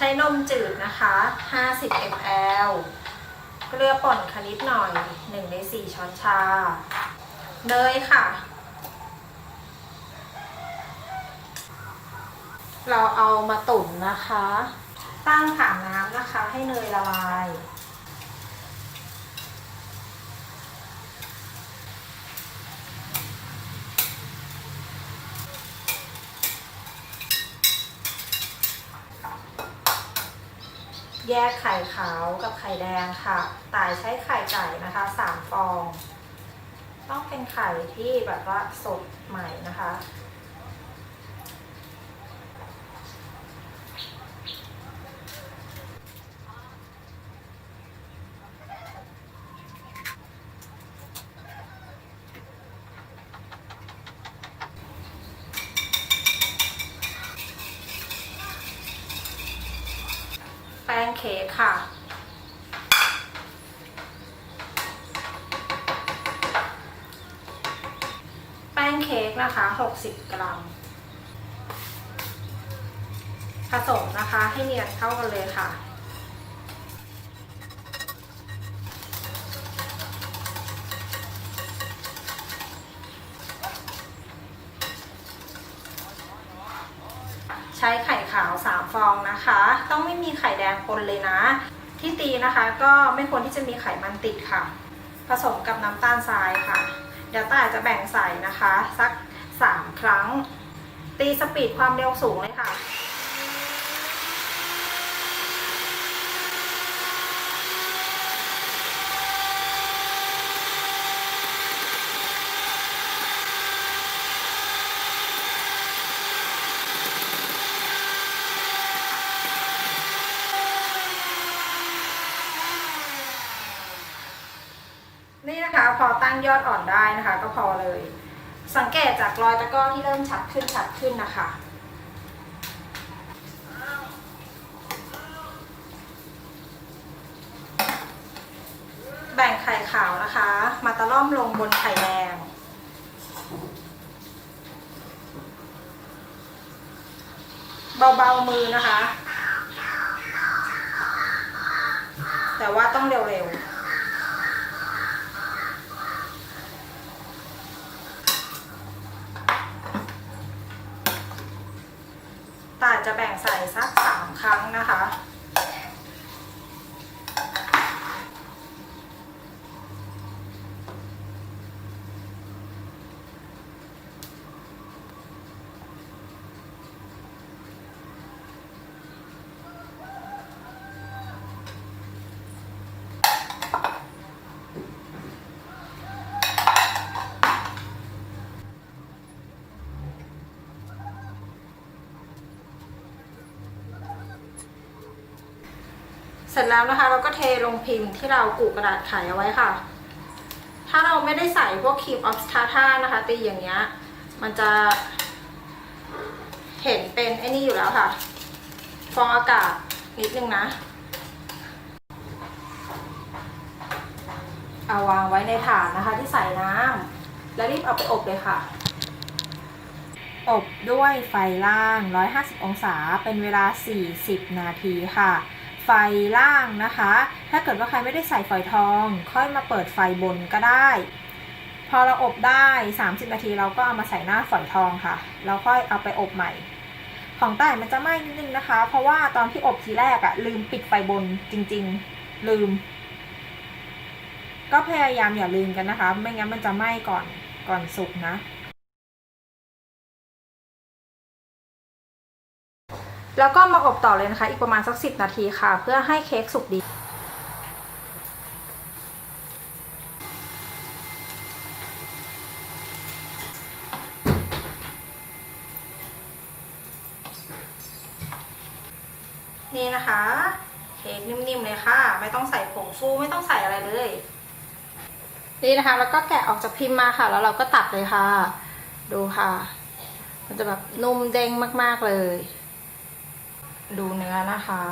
ช้นมจืดนะคะ 50 ml เกลือป่นคนิดหน่อย 1 ใน 4 ช้อนชา เนยค่ะ เราเอามาตุ๋นนะคะ ตั้งถังน้ำนะคะให้เนยละลาย แยกไข่ขาวกับไข่แดงค่ะตายใช้ไข่ไก่นะคะสามฟอง ต้องเป็นไข่ที่แบบว่าสดใหม่นะคะ เค้กค่ะ แป้งเค้กนะคะ 60 กรัม ผสมนะคะให้เนียนเข้ากันเลยค่ะใช้ไข่ขาว 3 ฟองนะคะ ต้องไม่มีไข่ งคนเลยนะ ที่ตีนะคะก็ไม่ควรที่จะมีไขมันติดค่ะ ผสมกับน้ำตาลทรายค่ะ เดี๋ยวตาจะแบ่งใส่นะคะ สัก 3 ครั้ง ตีสปีดความเร็วสูงเลยค่ะ พอตั้งยอดอ่อนได้นะคะ ก็พอเลย สังเกตจากรอยตะกร้อที่เริ่มชัดขึ้นชัดขึ้นนะคะ แบ่งไข่ขาวนะคะ มาตะล่อมลงบนไข่แดงเบาๆมือนะคะ แต่ว่าต้องเร็วๆ ตา จะแบ่งใส่สักสามครั้งนะคะ เสร็จแล้วนะคะ เราก็เทลงพิมพ์ที่เรากุกระดาษไขเอาไว้ค่ะ ถ้าเราไม่ได้ใส่พวกครีมออฟสตาท่านะคะ ตีอย่างเงี้ย มันจะเห็นเป็นไอ้นี่อยู่แล้วค่ะ ฟองอากาศนิดนึงนะ เอาวางไว้ในถาดนะคะที่ใส่น้ำแล้วรีบเอาไปอบเลยค่ะ อบด้วยไฟล่าง 150 องศาเป็นเวลา 40 นาทีค่ะ ไฟล่างนะคะ ถ้าเกิดว่าใครไม่ได้ใส่ฝอยทอง ค่อยมาเปิดไฟบนก็ได้ พอเราอบได้ 30 นาทีเราก็เอามาใส่หน้าฝอยทองค่ะแล้วค่อยเอาไปอบใหม่ ของแต่มันจะไหม้นิดนึงนะคะ เพราะว่าตอนที่อบทีแรกอะลืมปิดไฟบนจริง ๆ ลืม ก็พยายามอย่าลืมกันนะคะ ไม่งั้นมันจะไหม้ก่อนก่อนสุกนะ แล้วก็มาอบต่อเลยนะคะ อีกประมาณสักสิบนาทีค่ะ เพื่อให้เค้กสุกดีนี่นะคะเค้กนิ่มๆเลยค่ะ ไม่ต้องใส่ผงฟูไม่ต้องใส่อะไรเลย นี่นะคะ แล้วก็แกะออกจากพิมพ์มาค่ะ แล้วเราก็ตัดเลยค่ะ ดูค่ะ มันจะแบบนุ่มเด้งมากๆเลย ดูเนื้อนะคะ